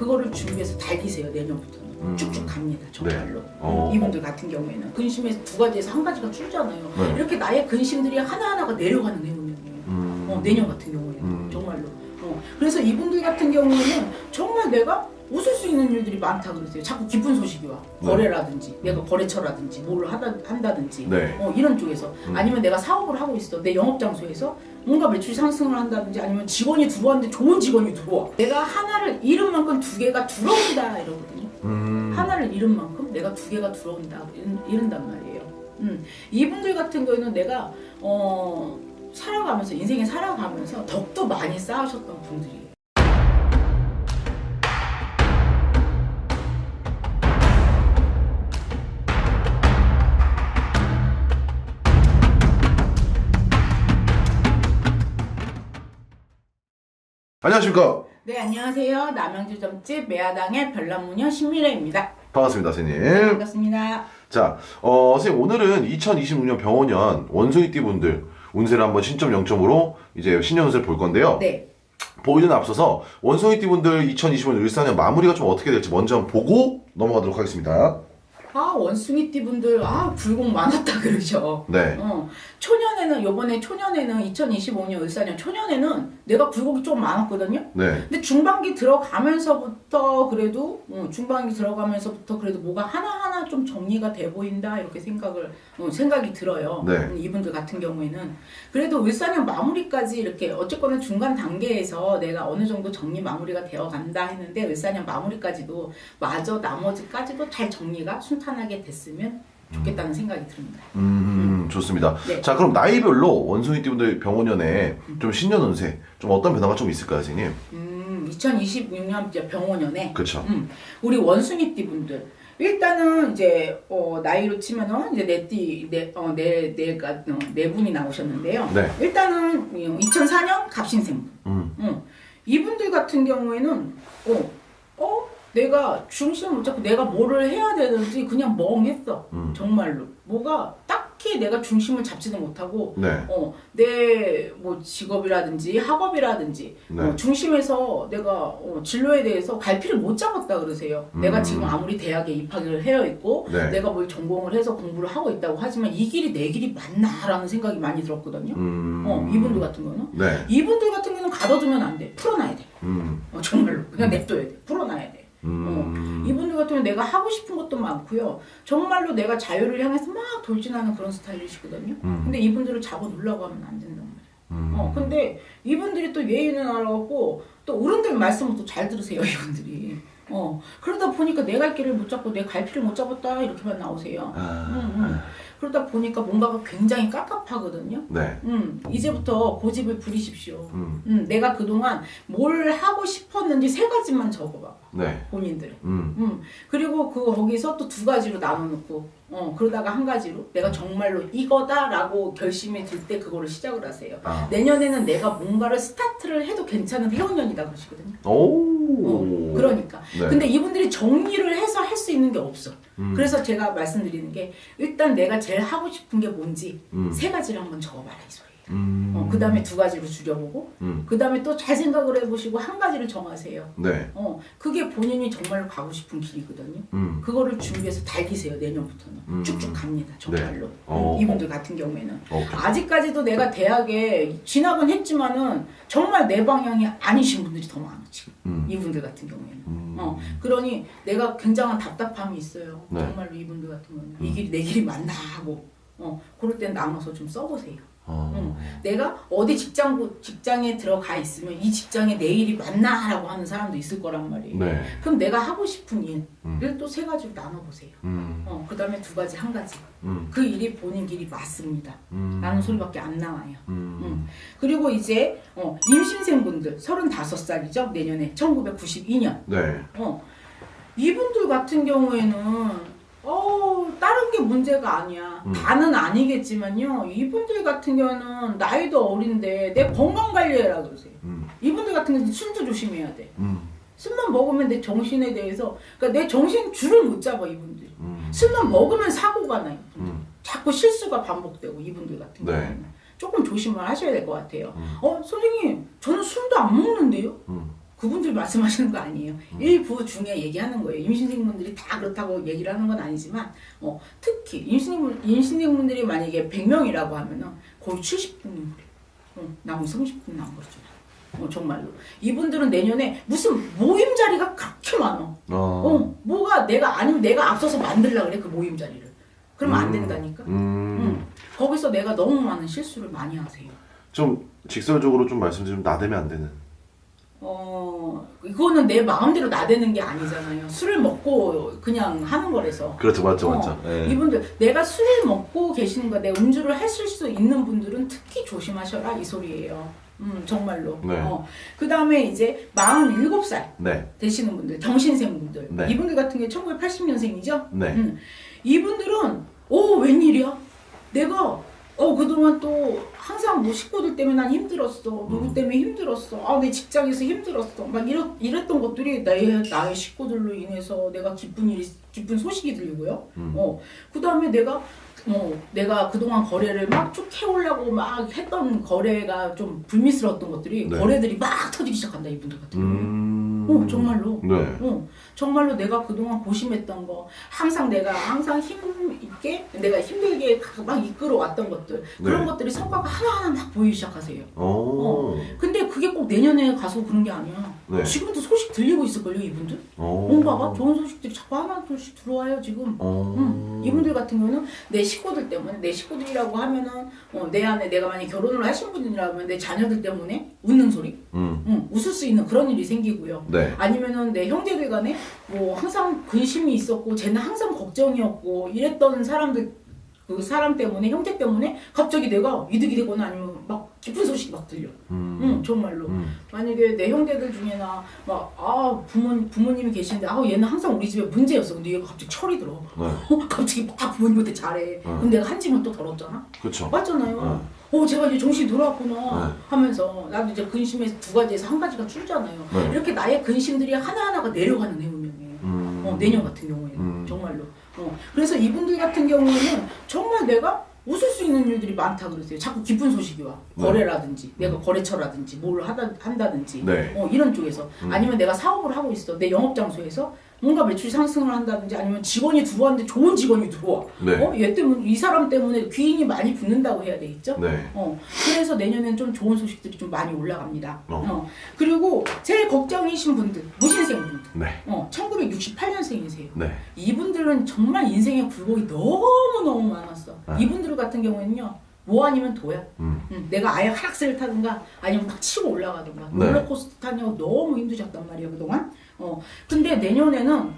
그거를 준비해서 달리세요 내년부터는 음. 쭉쭉 갑니다 정말로 어. 이분들 같은 경우에는 근심에서 두 가지에서 한 가지가 줄잖아요 네. 이렇게 나의 근심들이 하나하나가 내려가는 내용이에요 음. 어, 내년 같은 경우에는 음. 정말로 어, 그래서 이분들 같은 경우에는 정말 내가 웃을 수 있는 일들이 많다 그러세요 자꾸 기쁜 소식이 와 네. 거래라든지 내가 거래처라든지 뭘 하다, 한다든지 네. 어, 이런 쪽에서 음. 아니면 내가 사업을 하고 있어 내 영업 장소에서 뭔가 매출 상승을 한다든지 아니면 직원이 들어왔는데 좋은 직원이 들어와 내가 하나를 잃은 만큼 두 개가 들어온다 이러거든요 음. 하나를 잃은 만큼 내가 두 개가 들어온다 이런- 이런단 말이에요 음. 이분들 같은 경우에는 내가 어, 살아가면서 인생에 살아가면서 덕도 많이 쌓으셨던 분들이에요 안녕하십니까. 네 안녕하세요 남양주 점집 매화당의 별난무녀 신미래입니다 반갑습니다, 선생님. 반갑습니다 자, 어, 선생님, 오늘은 2026년 병원년 원숭이띠 분들 운세를 한번 신점 0점으로 이제 신년 운세를 볼 건데요. 네 보이는 앞서서 원숭이띠 분들 2025년 을사년 마무리가 좀 어떻게 될지 먼저 한번 보고 넘어가도록 하겠습니다. 아 원숭이띠 분들 아 불공 많았다 그러죠. 네. 어 초년에는 요번에 초년에는 2025년 을사년 초년에는 내가 불공이 좀 많았거든요. 네. 근데 중반기 들어가면서부터 그래도 어, 중반기 들어가면서부터 그래도 뭐가 하나 하나 좀 정리가 돼 보인다 이렇게 생각을 어, 생각이 들어요. 네. 음, 이분들 같은 경우에는 그래도 을사년 마무리까지 이렇게 어쨌거나 중간 단계에서 내가 어느 정도 정리 마무리가 되어 간다 했는데 을사년 마무리까지도 마저 나머지까지도 잘 정리가 순 탄하게 됐으면 좋겠다는 생각이 듭니다. 음, 좋습니다. 네. 자, 그럼 나이별로 원숭이띠 분들 병원년에 좀 신년 운세 좀 어떤 변화가 좀 있을까요, 선생님? 음, 2026년 이제 병원년에 그렇죠. 음, 우리 원숭이띠 분들 일단은 이제 어, 나이로 치면은 이제 네띠네어네네네 분이 나오셨는데요. 네. 일단은 2004년 갑신생 분. 음. 음. 이분들 같은 경우에는 어, 어 내가 중심을 못 잡고 내가 뭐를 해야 되는지 그냥 멍했어. 음. 정말로 뭐가 딱히 내가 중심을 잡지도 못하고 네. 어, 내 뭐 직업이라든지 학업이라든지 네. 어, 중심에서 내가 어, 진로에 대해서 갈피를 못 잡았다 그러세요. 음. 내가 지금 아무리 대학에 입학을 해어 있고 네. 내가 뭘 전공을 해서 공부를 하고 있다고 하지만 이 길이 내 길이 맞나라는 생각이 많이 들었거든요. 음. 어, 이분들 같은 거는 네. 이분들 같은 경우는 가둬두면 안 돼. 풀어놔야 돼. 음. 어, 정말로 그냥 냅둬야 돼. 풀어놔야 돼. 음. 이분들 같은 경우 내가 하고 싶은 것도 많고요. 정말로 내가 자유를 향해서 막 돌진하는 그런 스타일이시거든요. 음. 근데 이분들을 잡아 놓으려고 하면 안 된단 말이에요. 음. 어, 근데 이분들이 또 예의는 알아갖고 또 어른들 말씀을 또 잘 들으세요, 이분들이. 어, 그러다 보니까 내 갈 길을 못 잡고 내 갈 피를 못 잡았다 이렇게만 나오세요. 아. 음, 음. 그러다 보니까 뭔가가 굉장히 깝깝하거든요. 네. 음, 이제부터 고집을 부리십시오. 음. 음, 내가 그동안 뭘 하고 싶었는지 세 가지만 적어봐, 네. 본인들. 음. 음, 그리고 그 거기서 또 두 가지로 나눠놓고, 어, 그러다가 한 가지로 내가 정말로 이거다라고 결심이 들 때 그거를 시작을 하세요. 아. 내년에는 내가 뭔가를 스타트를 해도 괜찮은 해운년이다 그러시거든요. 오. 어, 그러니까. 네. 근데 이분들이 정리를 해서 할 수 있는 게 없어. 음. 그래서 제가 말씀드리는 게 일단 내가 제일 하고 싶은 게 뭔지 음. 세 가지를 한번 적어봐라 이 소리예요. 음. 어, 그 다음에 두 가지로 줄여보고, 음. 그 다음에 또 잘 생각을 해보시고 한 가지를 정하세요. 네. 어, 그게 본인이 정말로 가고 싶은 길이거든요. 음. 그거를 준비해서 달리세요 내년부터는 음. 쭉쭉 갑니다 정말로 어. 음, 이분들 같은 경우에는 오케이. 아직까지도 내가 대학에 진학은 했지만은 정말 내 방향이 아니신 분들이 더 많아 지금 음. 이분들 같은 경우에는 음. 어 그러니 내가 굉장한 답답함이 있어요 네. 정말로 이분들 같은 경우는 음. 이 길이 내 길이 맞나 하고 어 그럴 땐 나눠서 좀 써보세요 어. 음. 내가 어디 직장 직장에 들어가 있으면 이 직장에 내 일이 맞나라고 하는 사람도 있을 거란 말이에요 네. 그럼 내가 하고 싶은 일을 음. 또세 가지로 나눠보세요. 음. 어, 그 다음에 두 가지, 한 가지. 음. 그 일이 본인 길이 맞습니다. 음. 라는 소리밖에 안 나와요. 음. 음. 그리고 이제, 어, 임신생분들, 35살이죠? 내년에. 1992년. 네. 어, 이분들 같은 경우에는, 어, 다른 게 문제가 아니야. 음. 다는 아니겠지만요. 이분들 같은 경우는 나이도 어린데 내 건강 관리해라 그러세요. 음. 이분들 같은 경우는 술도 조심해야 돼. 음. 술만 먹으면 내 정신에 대해서 그러니까 내 정신 줄을 못 잡아 이분들이 음. 술만 먹으면 사고가 나요 음. 자꾸 실수가 반복되고 이분들 같은 네. 경우는 조금 조심을 하셔야 될 것 같아요 음. 어 선생님 저는 술도 안 먹는데요 음. 그분들 말씀하시는 거 아니에요. 일부 중에 얘기하는 거예요. 임신생분들이 다 그렇다고 얘기를 하는 건 아니지만 어, 특히 임신생분, 임신생분들이 만약에 100명이라고 하면은 거의 70분이 어, 나머지 30분 남은 거죠. 어, 정말로. 이분들은 내년에 무슨 모임 자리가 그렇게 많아. 어. 어, 뭐가 내가 아니면 내가 앞서서 만들라 그래 그 모임 자리를. 그러면 안 음. 된다니까. 음. 음. 거기서 내가 너무 많은 실수를 많이 하세요. 좀 직설적으로 좀 말씀드리면 나대면 안 되는. 어, 이거는 내 마음대로 나대는 게 아니잖아요. 술을 먹고 그냥 하는 거라서. 그렇죠, 맞죠, 어, 맞죠. 예. 이분들 내가 술을 먹고 계시는 거, 내 음주를 하실 수 있는 분들은 특히 조심하셔라 이 소리예요. 음 정말로. 네. 어. 그 다음에 이제 47살 네, 되시는 분들, 정신생 분들. 네. 이분들 같은 게 1980년생이죠. 네. 음. 이분들은 오 웬일이야? 내가 어 그동안 또 항상 뭐 식구들 때문에 난 힘들었어. 누구 음. 때문에 힘들었어. 아 내 직장에서 힘들었어. 막 이랬, 이랬던 것들이 나의 나의 식구들로 인해서 내가 기쁜 일이 기쁜 소식이 들리고요. 음. 어 그 다음에 내가 어 내가 그동안 거래를 막 쭉 해오려고 막 했던 거래가 좀 불미스러웠던 것들이 네. 거래들이 막 터지기 시작한다 이분들 같은 경우에. 음. 어 정말로. 네. 어, 정말로 내가 그동안 고심했던 거, 항상 내가 항상 힘 있게, 내가 힘들게 막 이끌어왔던 것들, 그런 네. 것들이 성과가 하나하나 막 보이기 시작하세요. 오. 근데 그게 꼭 내년에 가서 그런 게 아니야. 네. 지금도 소식 들리고 있을걸요, 이분들? 오. 뭔가가 좋은 소식들이 자꾸 하나둘씩 들어와요, 지금. 오. 음, 이분들 같은 경우는 내 식구들 때문에 내 식구들이라고 하면은 어, 내 안에 내가 만약 결혼을 하신 분이라면 내 자녀들 때문에 웃는 소리, 음. 음, 웃을 수 있는 그런 일이 생기고요. 네. 아니면은 내 형제들 간에 뭐 항상 근심이 있었고 쟤는 항상 걱정이었고 이랬던 사람들 그 사람 때문에 형제 때문에 갑자기 내가 이득이 되거나 아니면 막 기쁜 소식이 막 들려. 음. 응 정말로. 음. 만약에 내 형제들 중에나 막아 부모 부모님이 계시는데 아 얘는 항상 우리 집에 문제였어. 근데 얘가 갑자기 철이 들어. 네. 갑자기 막 부모님한테 잘해. 응. 그럼 내가 한 집은 또 더럽잖아. 그렇죠. 맞잖아요. 어 제가 이제 정신 돌아왔구나 네. 하면서 나도 이제 근심에서 두 가지에서 한 가지가 줄잖아요. 네. 이렇게 나의 근심들이 하나 하나가 내려가는 해운명이에요. 음. 어, 내년 같은 경우에는 음. 정말로. 어, 그래서 이분들 같은 경우에는 정말 내가 웃을 수 있는 일들이 많다 그러세요. 자꾸 기쁜 소식이 와. 네. 거래라든지 내가 거래처라든지 뭘 하다 한다든지 네. 어, 이런 쪽에서 음. 아니면 내가 사업을 하고 있어. 내 영업 장소에서 뭔가 매출 상승을 한다든지 아니면 직원이 들어왔는데 좋은 직원이 들어와. 네. 어, 얘 때문에 이 사람 때문에 귀인이 많이 붙는다고 해야 되겠죠? 네. 어, 그래서 내년엔 좀 좋은 소식들이 좀 많이 올라갑니다. 어. 어. 그리고 제일 걱정이신 분들, 무신생 분들. 네. 어, 1968년생이세요. 네. 이분들은 정말 인생의 굴곡이 너무 너무 많았어. 아. 이분들 같은 경우에는요, 뭐 아니면 도야. 음. 응, 내가 아예 하락세를 타든가 아니면 막 치고 올라가든가 네. 롤러코스터 타냐고 너무 힘드셨단 말이에요, 그동안. 어, 근데 내년에는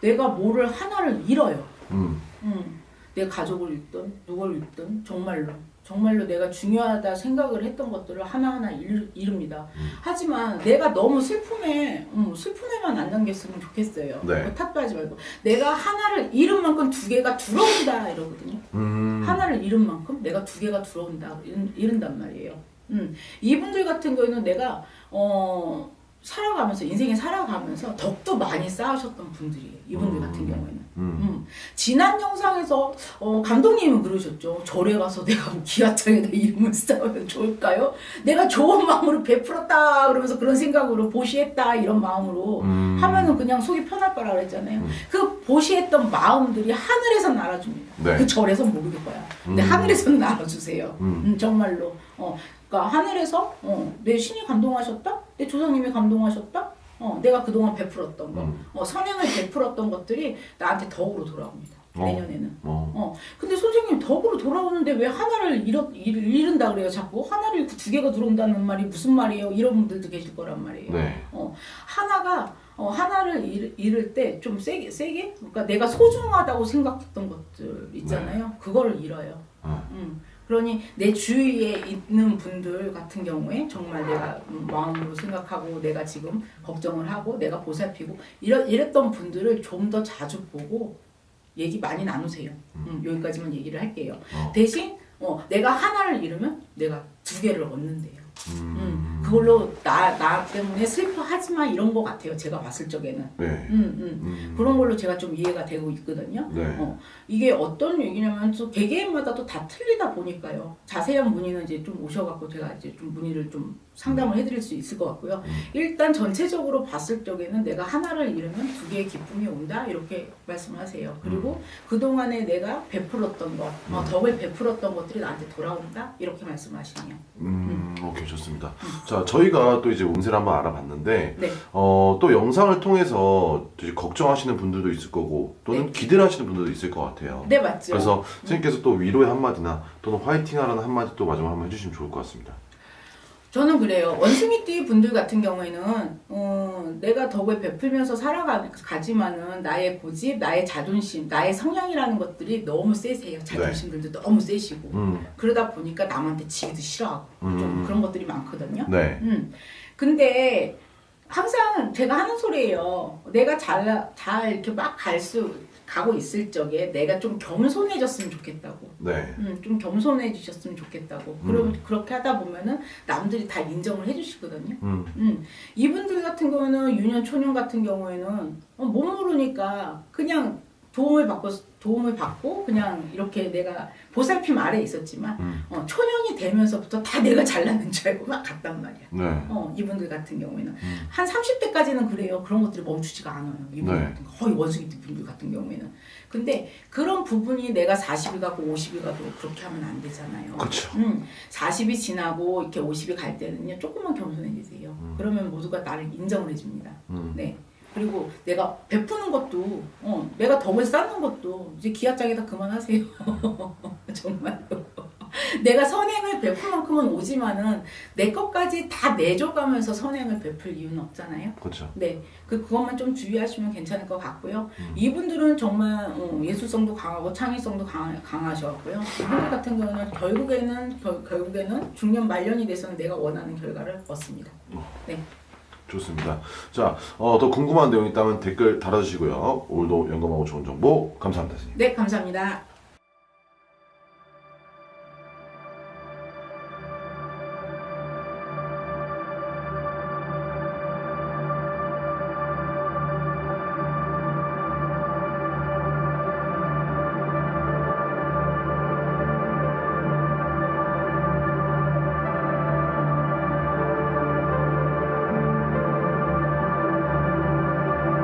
내가 뭐를 하나를 잃어요. 음. 음, 내 가족을 잃든 누굴 잃든 정말로 정말로 내가 중요하다 생각을 했던 것들을 하나하나 잃, 잃습니다. 음. 하지만 내가 너무 슬픔에 음, 슬픔에만 안 담겼으면 좋겠어요. 네. 뭐 탓하지 말고 내가 하나를 잃은 만큼 두 개가 들어온다 이러거든요. 음. 하나를 잃은 만큼 내가 두 개가 들어온다 잃은, 잃은단 말이에요. 음, 이분들 같은 경우에는 내가 어 살아가면서 인생에 살아가면서 덕도 많이 쌓으셨던 분들이에요. 이분들 같은 음. 경우에는. 음. 음, 지난 영상에서 어, 감독님은 그러셨죠. 절에 가서 내가 뭐 기아장에다 이름을 쌓으면 좋을까요? 내가 좋은 마음으로 베풀었다 그러면서 그런 생각으로 보시했다 이런 마음으로 음. 하면은 그냥 속이 편할 거라 그랬잖아요. 음. 그 보시했던 마음들이 하늘에서 날아줍니다. 네. 그 절에서 모르겠 거야. 근데 음. 하늘에서는 날아주세요. 음. 음, 정말로. 어, 그러니까 하늘에서 어, 내 신이 감동하셨다, 내 조상님이 감동하셨다. 어, 내가 그동안 베풀었던 거, 음. 어, 선행을 베풀었던 것들이 나한테 덕으로 돌아옵니다. 어. 내년에는. 어. 어, 근데 선생님 덕으로 돌아오는데 왜 하나를 잃어, 잃, 잃은다 그래요? 자꾸 하나를 잃고 두 개가 들어온다는 말이 무슨 말이에요? 이런 분들도 계실 거란 말이에요. 네. 어, 하나가 어, 하나를 잃, 잃을 때 좀 세게 세게 그러니까 내가 소중하다고 생각했던 것들 있잖아요. 그거를 잃어요. 어. 음. 그러니 내 주위에 있는 분들 같은 경우에 정말 내가 음, 마음으로 생각하고 내가 지금 걱정을 하고 내가 보살피고 이랬던 분들을 좀 더 자주 보고 얘기 많이 나누세요. 음, 여기까지만 얘기를 할게요. 어. 대신 어, 내가 하나를 잃으면 내가 두 개를 얻는데요. 음, 그걸로 나, 나 때문에 슬퍼하지 마 이런 거 같아요. 제가 봤을 적에는. 네. 음, 음. 음. 그런 걸로 제가 좀 이해가 되고 있거든요. 네. 어, 이게 어떤 얘기냐면 또 개개인마다 또 다 틀리다 보니까요. 자세한 문의는 이제 좀 오셔갖고 제가 이제 좀 문의를 좀 상담을 해드릴 수 있을 것 같고요. 음. 일단 전체적으로 봤을 적에는 내가 하나를 잃으면 두 개의 기쁨이 온다 이렇게 말씀하세요. 그리고 그 동안에 내가 베풀었던 것, 어, 덕을 베풀었던 것들이 나한테 돌아온다 이렇게 말씀하시네요. 음, 오케이 좋습니다. 자, 저희가 또 이제 운세를 한번 알아봤는데 네, 어, 또 영상을 통해서 이제 걱정하시는 분들도 있을 거고 또는 기대를 하시는 분들도 있을 것 같아요. 네 맞죠. 그래서 선생님께서 또 위로의 한마디나 또는 화이팅 하라는 한마디 또 마지막으로 한번 해주시면 좋을 것 같습니다. 저는 그래요. 원숭이띠 분들 같은 경우에는 어, 내가 덕을 베풀면서 살아가지만은 나의 고집, 나의 자존심, 나의 성향이라는 것들이 너무 세세요. 자존심들도 너무 세시고 음, 그러다 보니까 남한테 지기도 싫어하고 좀 음. 그런 것들이 많거든요. 네. 음. 근데 항상 제가 하는 소리예요. 내가 잘, 잘 이렇게 막 갈 수, 가고 있을 적에 내가 좀 겸손해졌으면 좋겠다고. 네. 음, 좀 겸손해지셨으면 좋겠다고. 그럼 그렇게 하다 보면은 남들이 다 인정을 해주시거든요. 음, 음, 이분들 같은 경우는 유년 초년 같은 경우에는 어, 못 모르니까 그냥 도움을 받고 도움을 받고 그냥 이렇게 내가 보살핌 아래 있었지만 음. 어, 초년이 되면서부터 다 내가 잘났는 줄 알고 막 갔단 말이야. 네. 어, 이분들 같은 경우에는 음. 한 30대까지는 그래요. 그런 것들이 멈추지가 않아요. 이분들 네. 같은 거. 거의 원숭이 분들 같은 경우에는. 근데 그런 부분이 내가 40이 가고 50이 가도 그렇게 하면 안 되잖아요. 그렇죠. 음, 40이 지나고 이렇게 50이 갈 때는요. 조금만 겸손해지세요. 음. 그러면 모두가 나를 인정을 해줍니다. 음. 네. 그리고 내가 베푸는 것도, 어, 내가 덕을 쌓는 것도 이제 기아장에다 그만하세요. 정말로. 내가 선행을 베풀 만큼은 오지만은 내 것까지 다 내줘가면서 선행을 베풀 이유는 없잖아요. 그렇죠. 네, 그 그것만 좀 주의하시면 괜찮을 것 같고요. 음. 이분들은 정말 어, 예술성도 강하고 창의성도 강하, 강하셔갖고요. 이분들 같은 경우는 결국에는 결, 결국에는 중년 말년이 돼서는 내가 원하는 결과를 얻습니다. 네, 좋습니다. 자, 어, 더 궁금한 내용 있다면 댓글 달아주시고요. 오늘도 영감하고 좋은 정보 감사합니다. 선생님. 네 감사합니다.